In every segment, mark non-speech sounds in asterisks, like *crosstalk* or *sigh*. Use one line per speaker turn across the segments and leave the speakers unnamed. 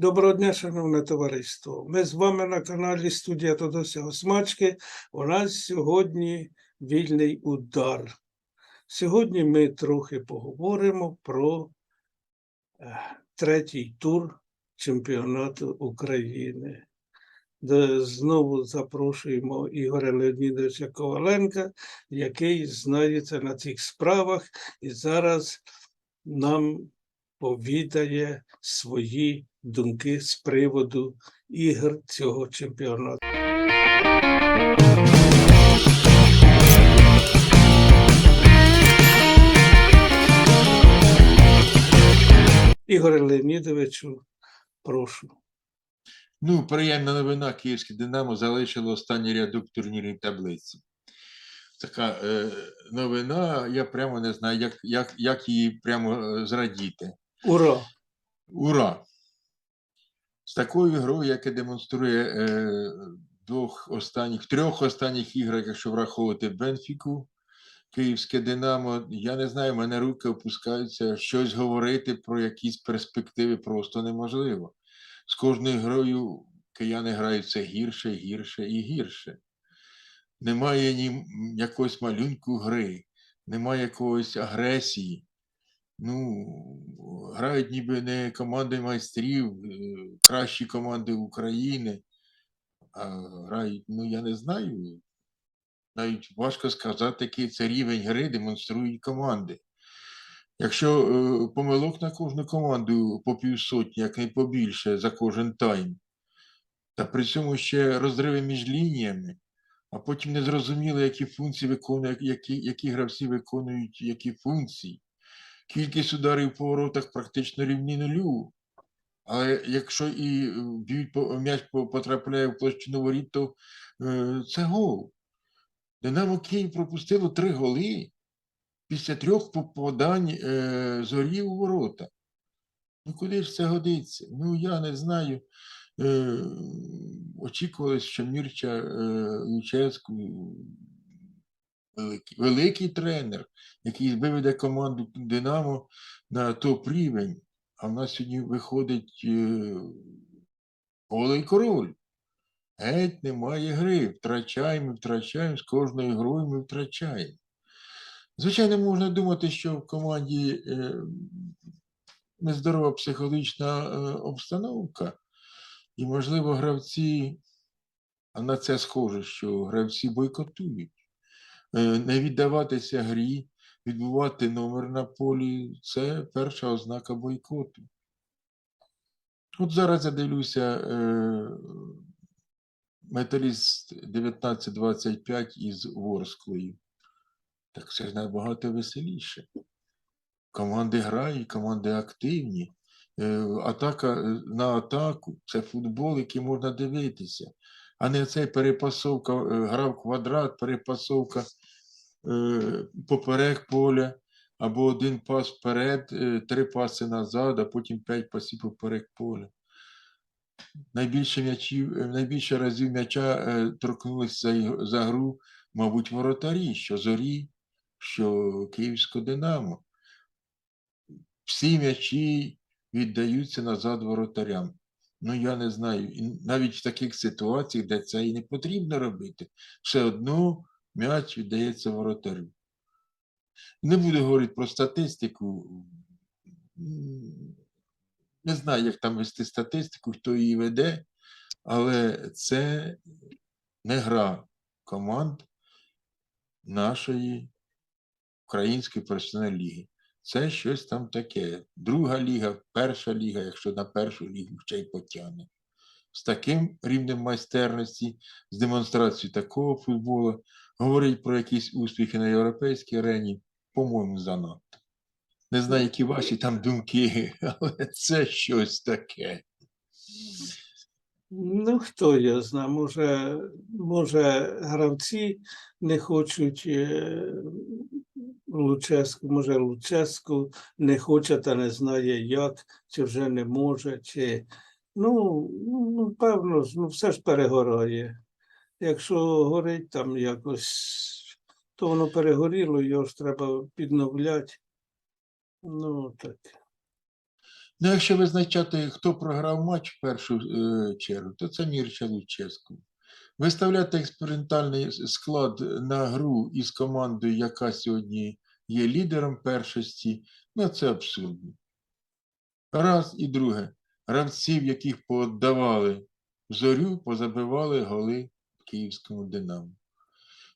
Доброго дня, шановне товариство. Ми з вами на каналі Студія Тодося Осмачки. У нас сьогодні вільний удар. Сьогодні ми трохи поговоримо про е, третій тур чемпіонату України. Де знову запрошуємо Ігоря Леонідовича Коваленка, який знається на цих справах і зараз нам повідає свої думки з приводу ігор цього чемпіонату. Ігоре Леонідовичу, прошу.
Ну, приємна новина, Київське Динамо залишило останній рядок турнірній таблиці. Така е, новина, я прямо не знаю, як, як, як її прямо е, зрадіти.
Ура!
Ура! З такою грою, яка демонструє е, двох останніх, трьох останніх іграх, якщо враховувати Бенфіку, Київське Динамо, я не знаю, в мене руки опускаються, щось говорити про якісь перспективи просто неможливо. З кожною грою кияни грають все гірше, гірше і гірше. Немає ні якогось малюнку гри, немає якоїсь агресії. Ну, грають ніби не команди майстрів, е, кращі команди України, а грають, ну я не знаю. Навіть важко сказати, який це рівень гри демонструють команди. Якщо е, помилок на кожну команду по півсотні, як не побільше за кожен тайм, та при цьому ще розриви між лініями, а потім не зрозуміло, які функції виконує, які, які гравці виконують які функції. Кількість ударів по воротах практично рівні нулю. Але якщо і м'яч потрапляє в площину воріт, то е, це гол. Динамо Київ пропустило три голи після трьох попадань е, зорі у ворота. Ну куди ж це годиться? Ну я не знаю. Е, очікувалось, що Мірча Луческу великий, великий тренер, який виведе команду Динамо на топ-рівень. А в нас сьогодні виходить е, голий король. Геть немає гри. Втрачаємо, втрачаємо, з кожною грою ми втрачаємо. Звичайно, можна думати, що в команді е, нездорова психологічна е, обстановка, і, можливо, гравці, а на це схоже, що гравці бойкотують. Е, не віддаватися грі, відбувати номер на полі це перша ознака бойкоту. От зараз я дивлюся е, металіст 1925 із Ворсклою. Так це ж набагато веселіше. Команди грають, команди активні. Е, Атака на атаку це футбол, який можна дивитися, а не цей перепасовка, е, гра в квадрат, перепасовка поперек поля, або один пас вперед, е, три паси назад, а потім п'ять пасів поперек поля. Найбільше м'ячів, е, найбільше разів м'яча е, торкнулися за, за гру, мабуть, воротарі, що зорі, що Київського Динамо. Всі м'ячі віддаються назад воротарям. Ну, я не знаю, навіть в таких ситуаціях, де це і не потрібно робити, все одно м'яч віддається воротарю. Не буду говорити про статистику. Не знаю, як там вести статистику, хто її веде, але це не гра команд нашої української професіональної ліги. Це щось там таке. Друга ліга, перша ліга, якщо на першу лігу ще й потягне. З таким рівнем майстерності, з демонстрацією такого футболу, говорить про якісь успіхи на європейській арені, по-моєму, занадто. Не знаю, які ваші там думки, *laughs* але це щось таке.
Ну, хто я знаю, може, може, гравці не хочуть е, Луческу, може, Луческу не хоче та не знає як, чи вже не може, чи ну, ну певно, ну все ж перегорає. Якщо горить там якось, то воно перегоріло, його ж треба підновляти. Ну, так.
Ну, якщо визначати, хто програв матч в першу е, чергу, то це Мірча Луческу. Виставляти експериментальний склад на гру із командою, яка сьогодні є лідером першості, ну це абсурдно. Раз і друге. Гравців, яких пооддавали зорю, позабивали голи київському Динамо.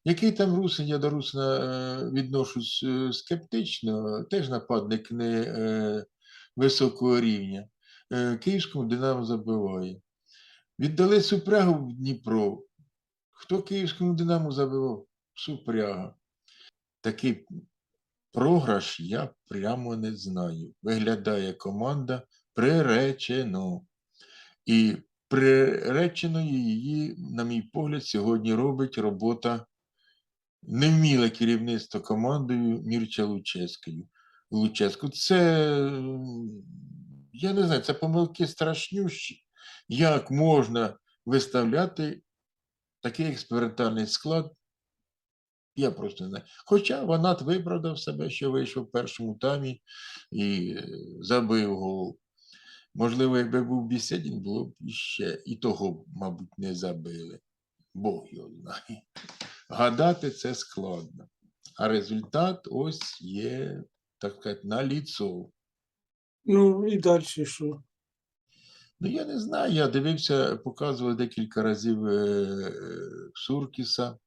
Який там Русин, я до Русина е, відношусь е, скептично, теж нападник не е, високого рівня. Київському Динамо забиває. Віддали Супрягу в Дніпро. Хто Київському Динамо забивав? Супряга. Такий програш я прямо не знаю. Виглядає команда приречено. І приреченою її, на мій погляд, сьогодні робить робота невміле керівництво командою Мірча Луческою. Луческу. Це, я не знаю, це помилки страшнющі. Як можна виставляти такий експериментальний склад? Я просто не знаю. Хоча Ванат виправдав себе, що вийшов в першому таймі і забив гол. Можливо, якби був Бісєдін, було б іще і того, мабуть, не забили. Бог його знає. Гадати це складно. А результат ось є, так сказати, на ліцо.
Ну і далі що?
Ну, я не знаю, я дивився, показували декілька разів е, е, Суркіса.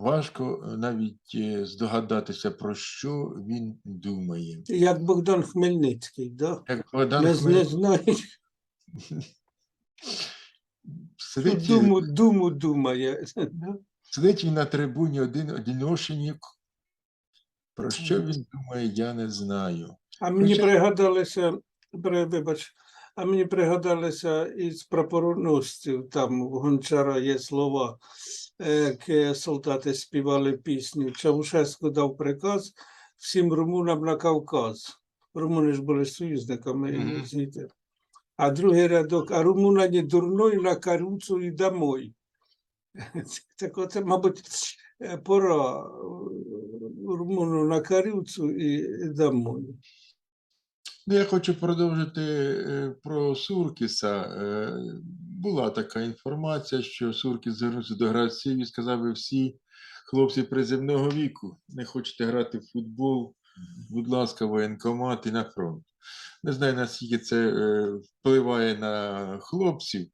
Важко е, навіть е, здогадатися, про що він думає.
Як Богдан Хмельницький, да?
Як Богдан
Не,
Хмель-
не знаєш,
сидить,
думу, думу думає.
сидить він на трибуні один одиношенік. Про що він думає, я не знаю.
А мені
Хоча-
пригадалося, при- вибач, а мені пригадалося із прапороносців, там у Гончара є слова, е, як солдати співали пісню. Чаушеску дав приказ всім румунам на Кавказ. Румуни ж були союзниками
Мгм.
звідти. А другий рядок, а румуна не дурной на каруцу і домой. *laughs* Так оце, мабуть, е, пора е, румуну на каруцу і домой.
Ну, я хочу продовжити е, про Суркіса. Е, Була така інформація, що Суркіс звернувся до гравців і сказав, ви всі хлопці приземного віку, не хочете грати в футбол, будь ласка, воєнкомат і на фронт. Не знаю, наскільки це е, впливає на хлопців.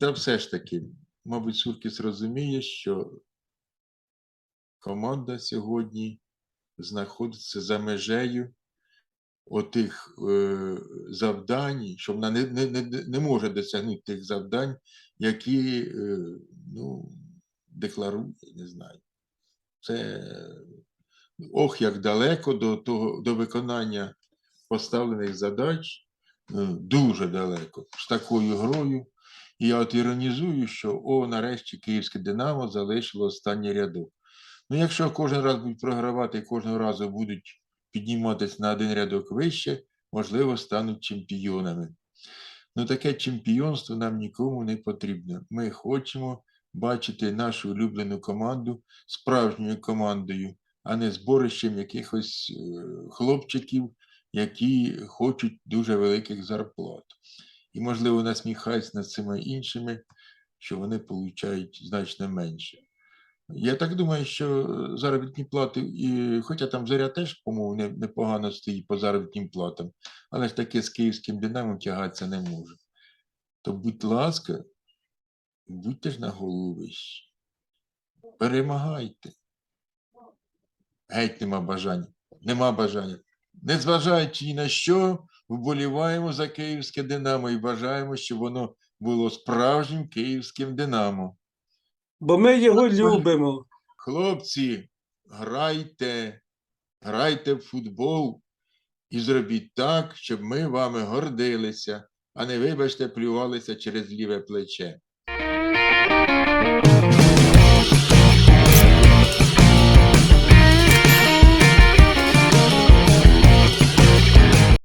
Та все ж таки, мабуть, Суркіс розуміє, що команда сьогодні знаходиться за межею отих е, завдань, що вона не, не, не, не може досягнути тих завдань, які е, ну, декларує, не знаю. Це ох, як далеко до, того, до виконання поставлених задач, е, дуже далеко, з такою грою. І я от іронізую, що о, нарешті Київське Динамо залишило останній рядок. Ну, якщо кожен раз будуть програвати і кожного разу будуть підніматися на один рядок вище, можливо, стануть чемпіонами. Ну, таке чемпіонство нам нікому не потрібно. Ми хочемо бачити нашу улюблену команду справжньою командою, а не зборищем якихось е, хлопчиків, які хочуть дуже великих зарплат. І, можливо, насміхаються над цими іншими, що вони получають значно менше. Я так думаю, що заробітні плати, і, хоча там зоря теж, по-моєму, непогано стоїть по заробітним платам, але ж таки з київським динамом тягатися не може. То, будь ласка, будьте ж на голову вищі. Перемагайте. Геть нема бажання. Нема бажання. Незважаючи ні на що, вболіваємо за київське Динамо і бажаємо, щоб воно було справжнім київським Динамо.
Бо ми його любимо.
Хлопці, грайте, грайте в футбол і зробіть так, щоб ми вами гордилися, а не, вибачте, плювалися через ліве плече.